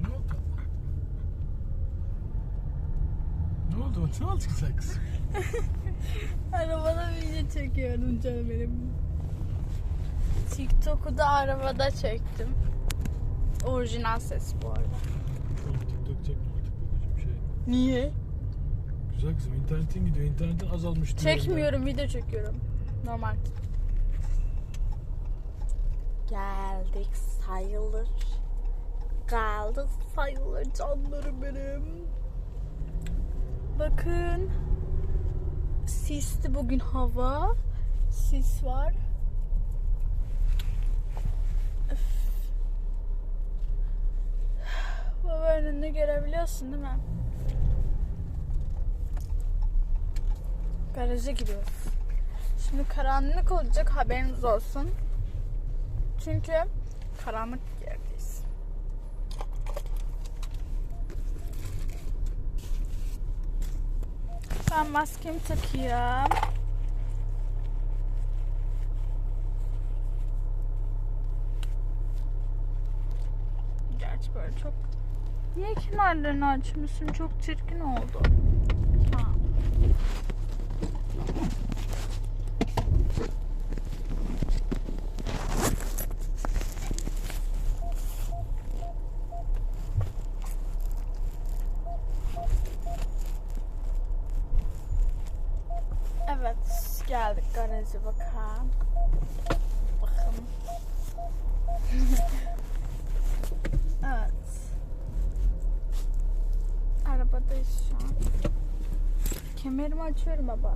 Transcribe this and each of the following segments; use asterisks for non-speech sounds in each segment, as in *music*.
Ne oldu? Ne oldu? Ne oldu güzel kızım? Arabada video çekiyorum canım benim. TikTok'u da arabada çektim. Orijinal ses bu arada. Oğlum TikTok çekme TikTok bir şey. Niye? Güzel kızım internetin gidiyor. İnternetin azalmış. Çekmiyorum, video çekiyorum. Normal. Geldik sayılır. Geldik sayılır canlarım benim. Bakın. Sisli bugün hava. Sis var. Öf. Baba önünü görebiliyorsun değil mi? Garaja gidiyoruz. Şimdi karanlık olacak haberiniz olsun. Çünkü karanlık yerdeyiz. Ben maskemi takıyorum. Gerçi böyle çok... Niye kenarlarını açmışsın? Çok çirkin oldu. Ha. Evet geldik garaja bakalım. Bakın. *laughs* evet. Arabadayız şu an. Kemerimi açıyorum baba.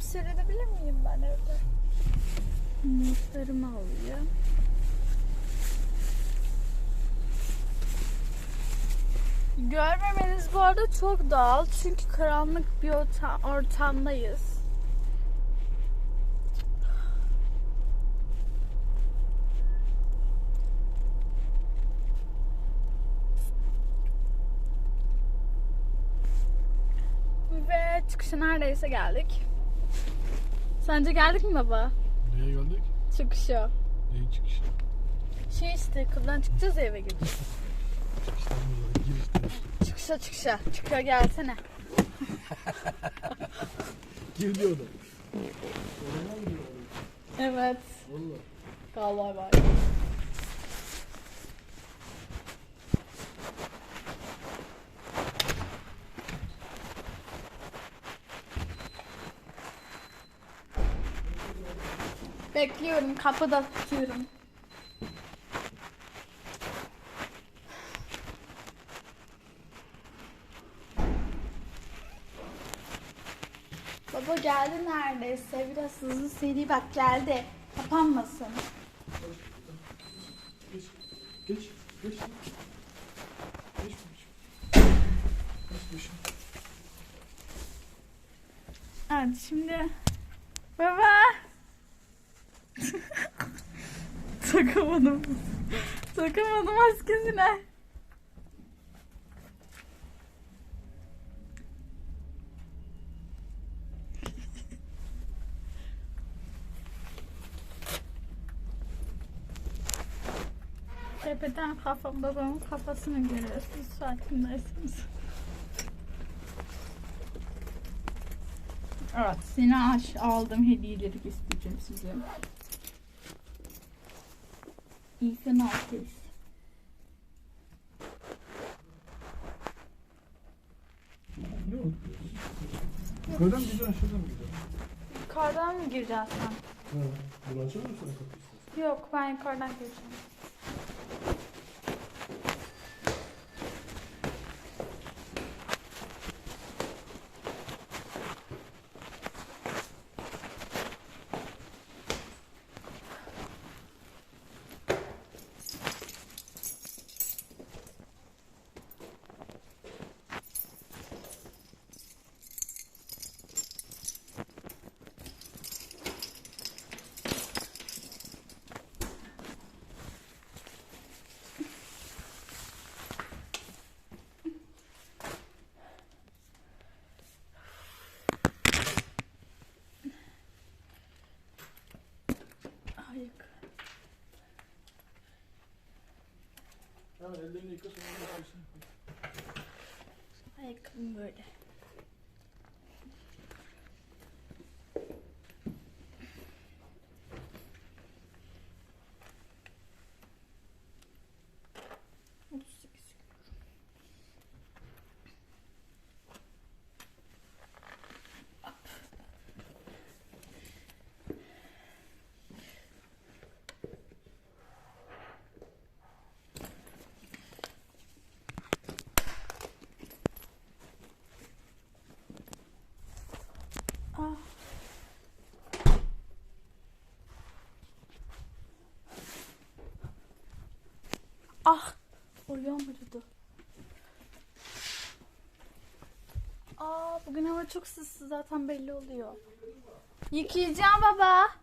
Film seyredebilir miyim ben evde? Notlarımı alayım. Görmemeniz bu arada çok doğal çünkü karanlık bir orta- ortamdayız. Ve çıkışa neredeyse geldik. Sence geldik mi baba? Nereye geldik? Çıkışa. Neyin çıkışı? Şey işte kıldan çıkacağız ya eve gideceğiz. Çıkıştan burada girişte işte. Çıkışa çıkışa. Çıkışa gelsene. *laughs* Gir diyor da. Mı? Evet. Valla. Kal Bekliyorum. Kapıda tutuyorum. Baba geldi neredeyse. Biraz hızlı seri bak geldi. Kapanmasın. Takamadım takamadım maskesine Tepeden kafa babamın kafasını görüyorsunuz farkındaysınız. Evet, seni aş aldım hediyeleri göstereceğim size. Ne oldu? Yukarıdan mı gidiyorsun aşağıdan mı gidiyorsun? Yukarıdan mı gireceksin sen? Ha. Bunu açar mısın? Yok, ben yukarıdan gireceğim. Ellerini yıka sonra koy. Çok sızlı zaten belli oluyor. Yıkayacağım baba.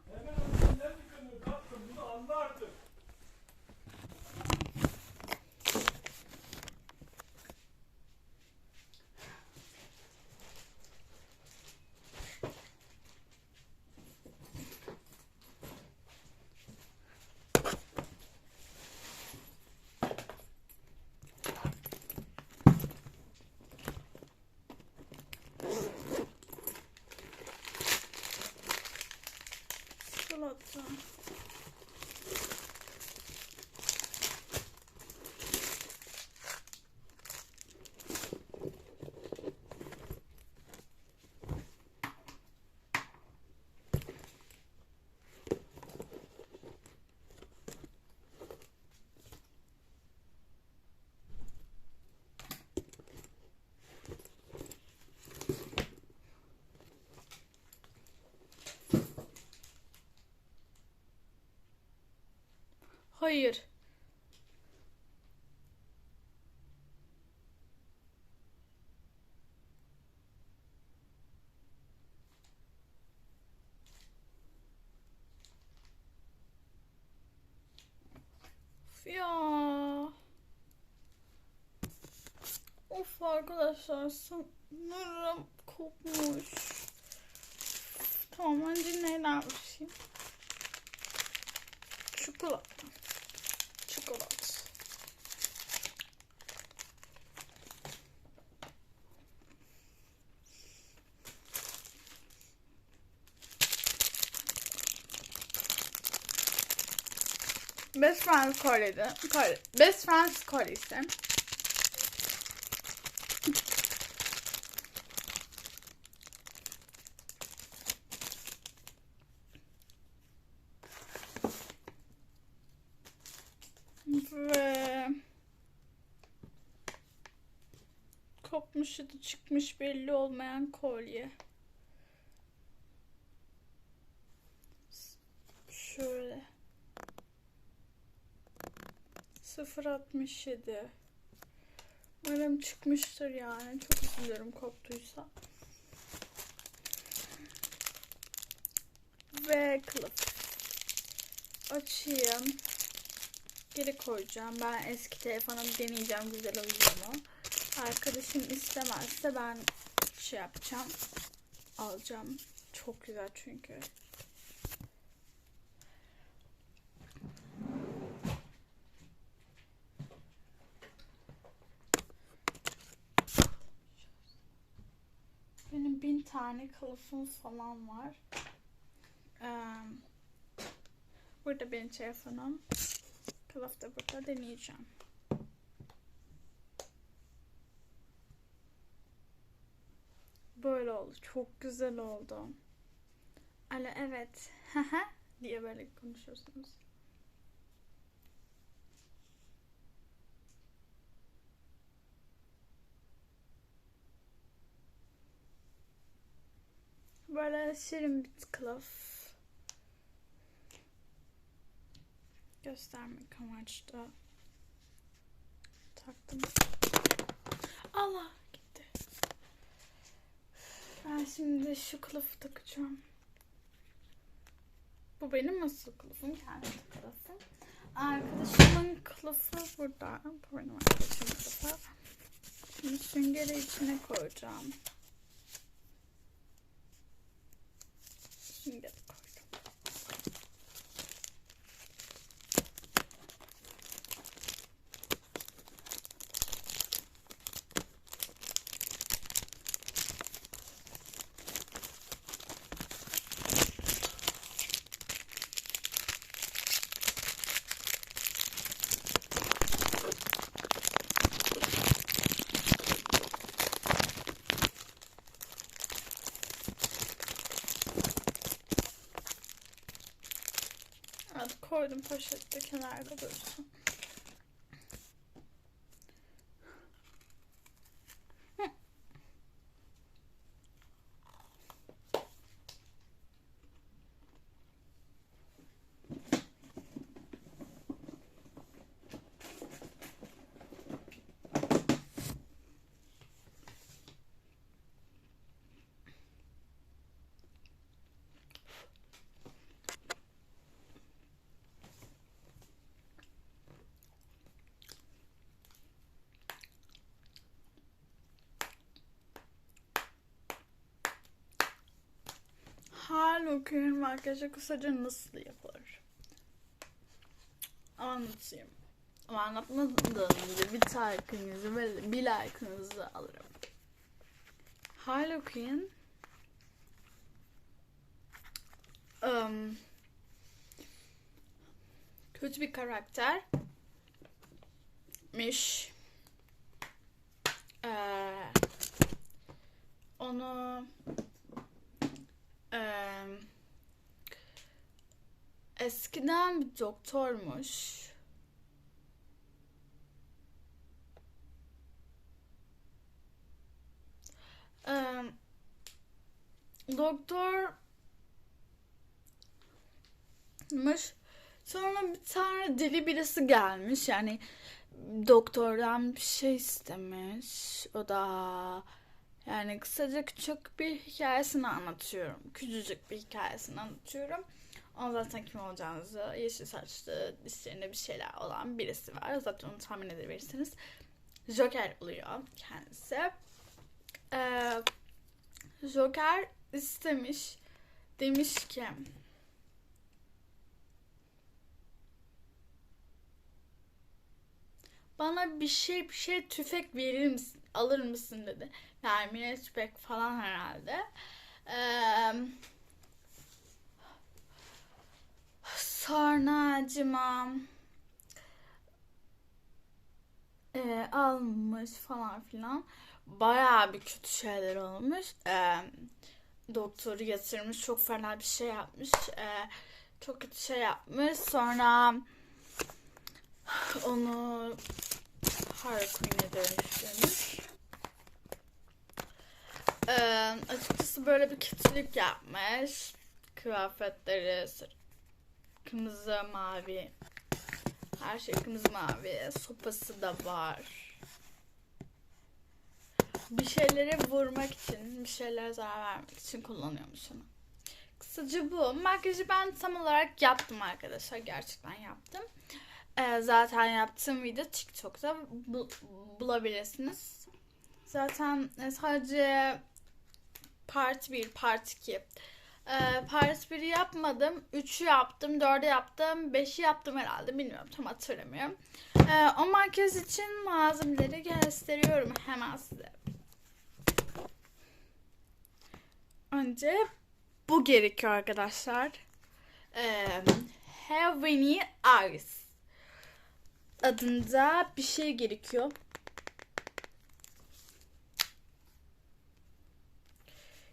Çikolata. Hayır. Of ya. Of arkadaşlar sanırım kopmuş. Tamam önce neler başlayayım? Çikolata. Çikolata. Best Friends Kore'de. Kore. Best Friends Kore'si. Ve da çıkmış belli olmayan kolye. Şöyle. 0.67 Umarım çıkmıştır yani. Çok üzülürüm koptuysa. Ve kılıf. Açayım. Geri koyacağım. Ben eski telefonumu deneyeceğim güzel mu? Arkadaşım istemezse ben şey yapacağım. Alacağım. Çok güzel çünkü. Benim bin tane kılıfım falan var. Burada benim telefonum. Kılıf da burada deneyeceğim. Böyle oldu. Çok güzel oldu. Alo evet. Diye böyle konuşuyorsunuz. Böyle şirin bir kılıf. Göstermek amaçlı taktım. Allah. Ben şimdi şu kılıfı takacağım. Bu benim asıl kılıfım. Kendi kılıfım. Arkadaşımın kılıfı burada. Bu benim arkadaşımın kılıfı. Şimdi süngeri içine koyacağım. Süngeri koydum. Koydum poşette kenarda dursun. Harlock'un makyajı kısaca nasıl yapılır? Anlatayım. Ama anlatmadığım önce bir like'ınızı ve bir like'ınızı alırım. Harlock'un um, kötü bir karaktermiş. Ee, onu Eee, eskiden bir doktormuş. Eee, doktormuş. Sonra bir tane deli birisi gelmiş. Yani doktordan bir şey istemiş. O da yani kısaca küçük bir hikayesini anlatıyorum. Küçücük bir hikayesini anlatıyorum. Ama zaten kim olacağınızı yeşil saçlı dişlerinde bir şeyler olan birisi var. Zaten onu tahmin edebilirsiniz. Joker oluyor kendisi. Ee, Joker istemiş. Demiş ki bana bir şey bir şey tüfek verir misin? Alır mısın dedi. Mermiye tüfek falan herhalde. Ee, sonra acıma e, almış falan filan. Bayağı bir kötü şeyler olmuş. Ee, doktoru yatırmış. Çok fena bir şey yapmış. Ee, çok kötü şey yapmış. Sonra onu Harley Quinn'e dönüştürmüş. Ee, açıkçası böyle bir kötülük yapmış. Kıyafetleri kırmızı mavi. Her şey kırmızı mavi. Sopası da var. Bir şeylere vurmak için, bir şeylere zarar vermek için kullanıyormuş onu. Kısaca bu. Makyajı ben tam olarak yaptım arkadaşlar. Gerçekten yaptım. Ee, zaten yaptığım video TikTok'ta bu- bulabilirsiniz. Zaten e, sadece part 1, part 2. Ee, part 1'i yapmadım. 3'ü yaptım, 4'ü yaptım, 5'i yaptım herhalde. Bilmiyorum tam hatırlamıyorum. Ee, o makyaj için malzemeleri gösteriyorum hemen size. Önce bu gerekiyor arkadaşlar. Ee, Heavenly Eyes adında bir şey gerekiyor.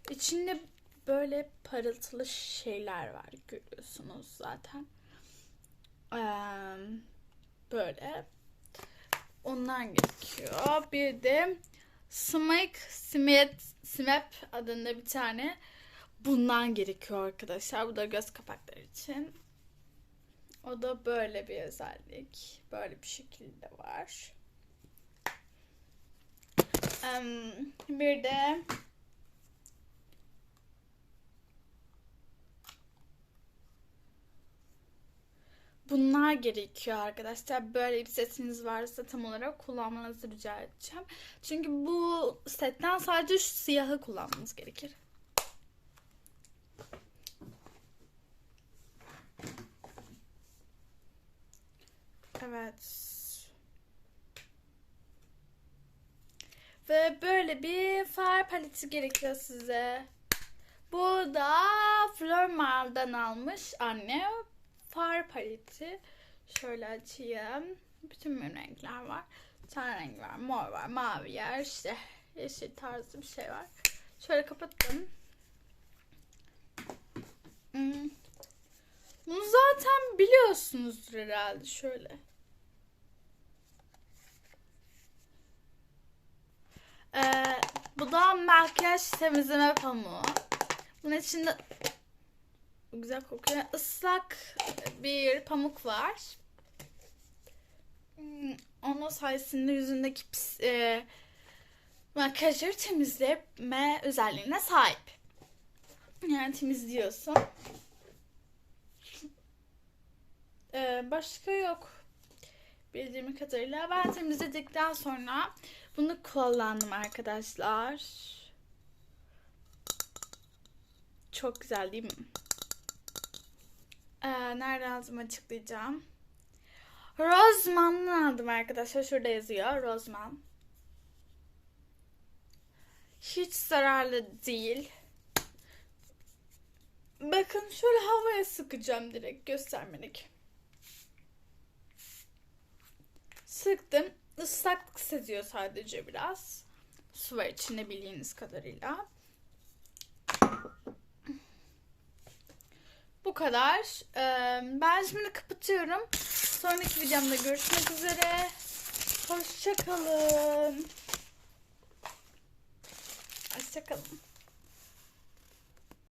İçinde böyle parıltılı şeyler var görüyorsunuz zaten. Böyle ondan gerekiyor. Bir de Smack Smet Smap adında bir tane bundan gerekiyor arkadaşlar. Bu da göz kapakları için. O da böyle bir özellik. Böyle bir şekilde var. Em, bir de bunlar gerekiyor arkadaşlar. Böyle bir setiniz varsa tam olarak kullanmanızı rica edeceğim. Çünkü bu setten sadece şu siyahı kullanmanız gerekir. Evet. Ve böyle bir far paleti gerekiyor size. Bu da Flormar'dan almış anne far paleti. Şöyle açayım. Bütün renkler var. Ten renk var, mor var, mavi yer, işte yeşil tarzı bir şey var. Şöyle kapattım. Hmm. Bunu zaten biliyorsunuzdur herhalde şöyle. Ee, bu da makyaj temizleme pamuğu. Bunun içinde güzel kokuyor. Islak bir pamuk var. Hmm, Onun sayesinde yüzündeki pis, e, makyajları temizleme özelliğine sahip. Yani temizliyorsun. Ee, başka yok. Bildiğim kadarıyla ben temizledikten sonra bunu kullandım arkadaşlar. Çok güzel değil mi? Ee, nereden aldım açıklayacağım. Roseman'dan aldım arkadaşlar. Şurada yazıyor. Roseman. Hiç zararlı değil. Bakın şöyle havaya sıkacağım direkt göstermelik. Sıktım. Islaklık seziyor sadece biraz. Su var içinde bildiğiniz kadarıyla. Bu kadar. Ben şimdi kapatıyorum. Sonraki videomda görüşmek üzere. Hoşçakalın. Hoşçakalın.